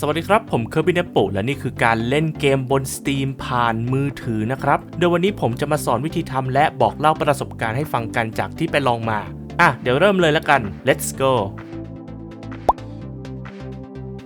สวัสดีครับ ผมเคอร์บินเนปุและนี่คือการเล่นเกมบน Steam ผ่านมือถือนะครับ โดยวันนี้ผมจะมาสอนวิธีทำและบอกเล่าประสบการณ์ให้ฟังกันจากที่ไปลองมา อะ เดี๋ยวเริ่มเลยแล้วกัน let's go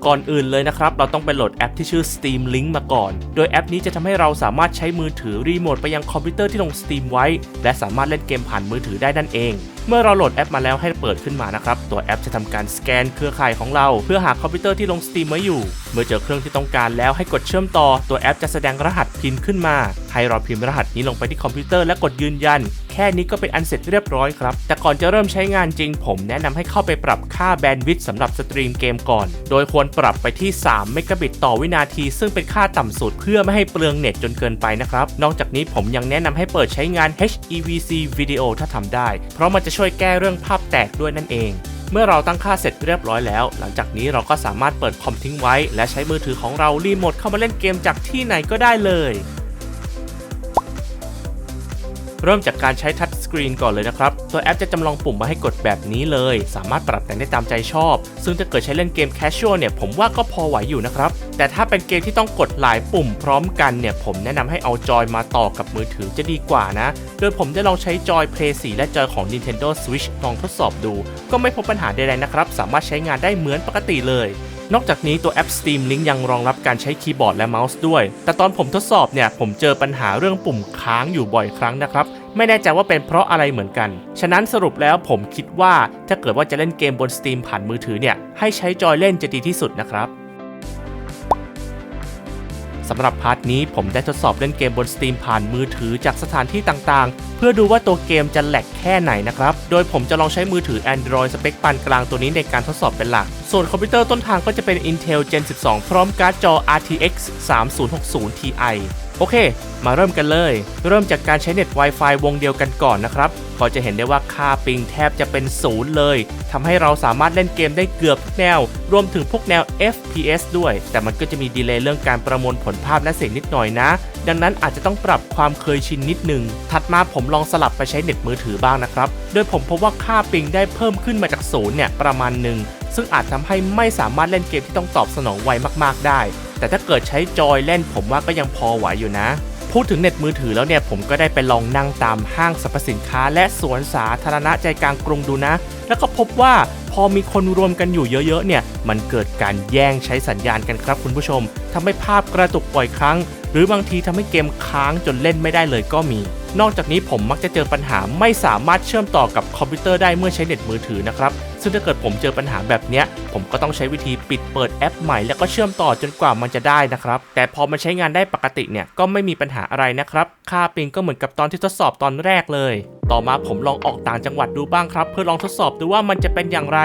ก่อนอื่นเลยนะครับ เราต้องไปโหลดแอปที่ชื่อ Steam Link มาก่อน โดยแอปนี้จะทำให้เราสามารถใช้มือถือรีโมทไปยังคอมพิวเตอร์ที่ลง Steam ไว้ และสามารถเล่นเกมผ่านมือถือได้นั่นเองเมื่อเราโหลดแอปมาแล้วให้เปิดขึ้นมานะครับ ตัวแอปจะทำการสแกนเครือข่ายของเรา เพื่อหาคอมพิวเตอร์ที่ลง Steam ไว้อยู่ เมื่อเจอเครื่องที่ต้องการแล้วให้กดเชื่อมต่อ ตัวแอปจะแสดงรหัสพินขึ้นมา ให้เราพิมพ์รหัสนี้ลงไปที่คอมพิวเตอร์และกดยืนยัน แค่นี้ก็เป็นอันเสร็จเรียบร้อยครับ แต่ก่อนจะเริ่มใช้งานจริง ผมแนะนำให้เข้าไปปรับค่าแบนด์วิดต์สำหรับสตรีมเกมก่อน โดยควรปรับไปที่ 3 เมกะบิตต่อวินาที ซึ่งเป็นค่าต่ำสุดเพื่อไม่ให้เปลืองเน็ตจนเกินไปนะครับ นอกจากนี้ผมยังแนะนำให้เปิดใช้งาน HEVC Video ถ้าทำได้ เพราะมันจะช่วยแก้เรื่องภาพแตกด้วยนั่นเอง เมื่อเราตั้งค่าเสร็จเรียบร้อยแล้ว หลังจากนี้เราก็สามารถเปิดคอมทิ้งไว้ และใช้มือถือของเรารีโมทเข้ามาเล่นเกมจากที่ไหนก็ได้เลย เริ่มจากการใช้ทัชสกรีนก่อนเลยนะครับ ตัวแอปจะจำลองปุ่มมาให้กดแบบนี้เลย สามารถปรับแต่งได้ตามใจชอบ ซึ่งถ้าเกิดใช้เล่นเกมแคชชวลเนี่ย ผมว่าก็พอไหวอยู่นะครับ แต่ถ้าเป็นเกมที่ต้องกดหลายปุ่มพร้อมกันเนี่ย ผมแนะนำให้เอาจอยมาต่อกับมือถือจะดีกว่านะ โดยผมได้ลองใช้จอย Play 4และจอยของ Nintendo Switch ลองทดสอบดู ก็ไม่พบปัญหาใดๆนะครับ สามารถใช้งานได้เหมือนปกติเลย นอกจากนี้ตัวแอป Steam Link ยังรองรับการใช้คีย์บอร์ดและเมาส์ด้วย แต่ตอนผมทดสอบเนี่ย ผมเจอปัญหาเรื่องปุ่มค้างอยู่บ่อยครั้งนะครับ ไม่แน่ใจว่าเป็นเพราะอะไรเหมือนกัน ฉะนั้นสรุปแล้วผมคิดว่าถ้าเกิดว่าจะเล่นเกมบน Steam ผ่านมือถือเนี่ย ให้ใช้จอยเล่นจะดีที่สุดนะครับสำหรับพาร์ทนี้ผมได้ทดสอบเล่นเกมบน Steam ผ่านมือถือจากสถานที่ต่างๆ เพื่อดูว่าตัวเกมจะแหลกแค่ไหนนะครับ โดยผมจะลองใช้มือถือ Android สเปคปานกลางตัวนี้ในการทดสอบเป็นหลัก ส่วนคอมพิวเตอร์ต้นทางก็จะเป็น Intel Gen 12 พร้อมการ์ดจอ RTX 3060 Ti โอเค มาเริ่มกันเลย เริ่มจากการใช้เน็ต Wi-Fi วงเดียวกันก่อนนะครับ ก็จะเห็นได้ว่าค่าปิงแทบจะเป็นศูนย์เลย ทำให้เราสามารถเล่นเกมได้เกือบทุกแนว รวมถึงพวกแนว FPS ด้วย แต่มันก็จะมีดีเลย์เรื่องการประมวลผลภาพและเสียงนิดหน่อยนะ ดังนั้นอาจจะต้องปรับความเคยชินนิดนึง ถัดมาผมลองสลับไปใช้เน็ตมือถือบ้างนะครับ โดยผมพบว่าค่าปิงได้เพิ่มขึ้นมาจากศูนย์เนี่ยประมาณหนึ่ง ซึ่งอาจทำให้ไม่สามารถเล่นเกมที่ต้องตอบสนองไวมากๆได้ แต่ถ้าเกิดใช้จอยเล่นผมว่าก็ยังพอไหวอยู่นะ พูดถึงเน็ตมือถือแล้วเนี่ยผมก็ได้ไปลองนั่งตามห้างสรรพสินค้า และสวนสาธารณะใจกลางกรุงดูนะ แล้วก็พบว่าพอมีคนรวมกันอยู่เยอะๆ เนี่ย มันเกิดการแย่งใช้สัญญาณกันครับคุณผู้ชมทำให้ภาพกระตุกบ่อยครั้ง หรือบางทีทำให้เกมค้างจนเล่นไม่ได้เลยก็มี นอกจากนี้ผมมักจะเจอปัญหาไม่สามารถเชื่อมต่อกับคอมพิวเตอร์ได้เมื่อใช้เน็ตมือถือนะครับ ซึ่งถ้าเกิดผมเจอปัญหาแบบเนี้ย ผมก็ต้องใช้วิธีปิดเปิดแอปใหม่แล้วก็เชื่อมต่อจนกว่ามันจะได้นะครับ แต่พอมันใช้งานได้ปกติเนี่ยก็ไม่มีปัญหาอะไรนะครับ ค่าปิงก็เหมือนกับตอนที่ทดสอบตอนแรกเลย ต่อมาผมลองออกต่างจังหวัดดูบ้างครับ เพื่อลองทดสอบดูว่ามันจะเป็นอย่างไร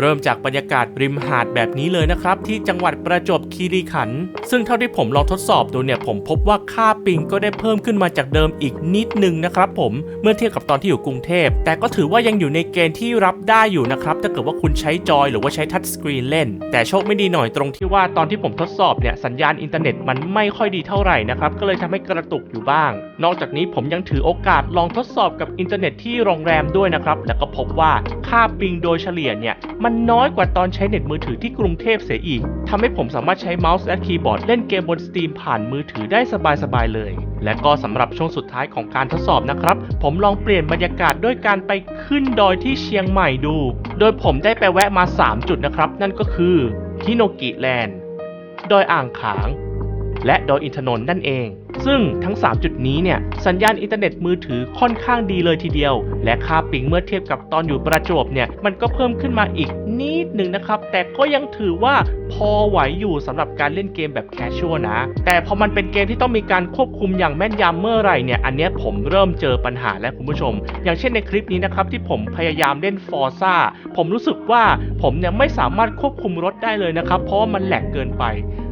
เริ่มจากบรรยากาศริมหาดแบบนี้เลยนะครับ ที่จังหวัดประจวบคีรีขันธ์ซึ่งเท่าที่ผมลองทดสอบดูเนี่ยผมพบว่าค่าปิงก็ได้เพิ่มขึ้นมาจากเดิมอีกนิดนึงนะครับผมเมื่อเทียบกับตอนที่อยู่กรุงเทพ แต่ก็ถือว่ายังอยู่ในเกณฑ์ที่รับได้อยู่นะครับถ้าเกิดว่าคุณใช้จอยหรือว่าใช้ทัชสกรีนเล่น แต่โชคไม่ดีหน่อยตรงที่ว่าตอนที่ผมทดสอบเนี่ยสัญญาณอินเทอร์เน็ตมันไม่ค่อยดีเท่าไหร่นะครับก็เลยทำให้กระตุกอยู่บ้าง นอกจากนี้ผมยังถือโอกาสลองทดสอบกับอินเทอร์เน็ตที่โรงแรมด้วยนะครับแล้วก็พบว่าค่าปิงโดยเฉลี่ยเนี่ยมันน้อยกว่าตอนใช้เน็ตมือถือที่กรุงเทพเสียอีกทำให้ผมสามารถใช้เมาส์และคีย์บอร์ดเล่นเกมบน Steam ผ่านมือถือได้สบายๆเลย และก็สำหรับช่วงสุดท้ายของการทดสอบนะครับ ผมลองเปลี่ยนบรรยากาศด้วยการไปขึ้นดอยที่เชียงใหม่ดู โดยผมได้ไปแวะมา 3 จุดนะครับ นั่นก็คือฮิโนกิแลนด์ ดอยอ่างขาง และดอยอินทนนท์นั่นเอง ซึ่งทั้ง 3 จุดนี้เนี่ยสัญญาณอินเทอร์เน็ตมือถือค่อนข้างดีเลยทีเดียว และค่าปิงเมื่อเทียบกับตอนอยู่ประจวบเนี่ยมันก็เพิ่มขึ้นมาอีกนิดหนึ่งนะครับ แต่ก็ยังถือว่าพอไหวอยู่สำหรับการเล่นเกมแบบแคชชวลนะ แต่พอมันเป็นเกมที่ต้องมีการควบคุมอย่างแม่นยำเมื่อไหร่เนี่ยอันนี้ผมเริ่มเจอปัญหาแล้วคุณผู้ชม อย่างเช่นในคลิปนี้นะครับที่ผมพยายามเล่นฟอร์ซ่าผมรู้สึกว่าผมเนี่ยไม่สามารถควบคุมรถได้เลยนะครับ เพราะว่ามันแหลกเกินไป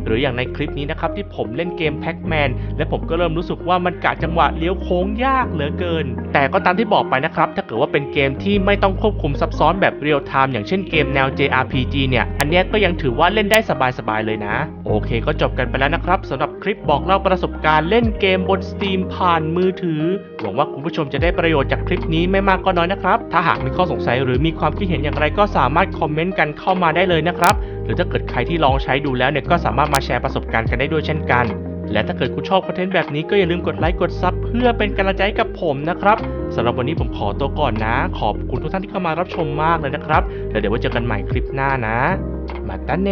หรืออย่างในคลิปนี้นะครับที่ผมเล่นเกมแพ็กแมนและผมก็เริ่มรู้สึกว่ามันกะจังหวะเลี้ยวโค้งยากเหลือเกิน แต่ก็ตามที่บอกไปนะครับ ถ้าเกิดว่าเป็นเกมที่ไม่ต้องควบคุมซับซ้อนแบบเรียลไทม์อย่างเช่นเกมแนว JRPG เนี่ย อันเนี้ยก็ยังถือว่าเล่นได้สบายๆเลยนะ โอเค ก็จบกันไปแล้วนะครับสำหรับคลิปบอกเล่าประสบการณ์เล่นเกมบน Steam ผ่านมือถือหวังว่าคุณผู้ชมจะได้ประโยชน์จากคลิปนี้ไม่มากก็น้อยนะครับ ถ้าหากมีข้อสงสัยหรือมีความคิดเห็นอย่างไรก็สามารถคอมเมนต์กันเข้ามาได้เลยนะครับ หรือถ้าเกิดใครที่ลองใช้ดูแล้วเนี่ยก็สามารถมาแชร์ประสบการณ์กันได้ด้วยเช่นกัน และถ้าเกิดคุณชอบคอนเทนต์แบบนี้ก็อย่าลืมกดไลค์กดซับเพื่อเป็นกำลังใจให้กับผมนะครับสำหรับวันนี้ผมขอตัวก่อนนะ ขอบคุณทุกท่านที่เข้ามารับชมมากเลยนะครับแล้วเดี๋ยวไว้เจอกันใหม่คลิปหน้านะ มาตาเน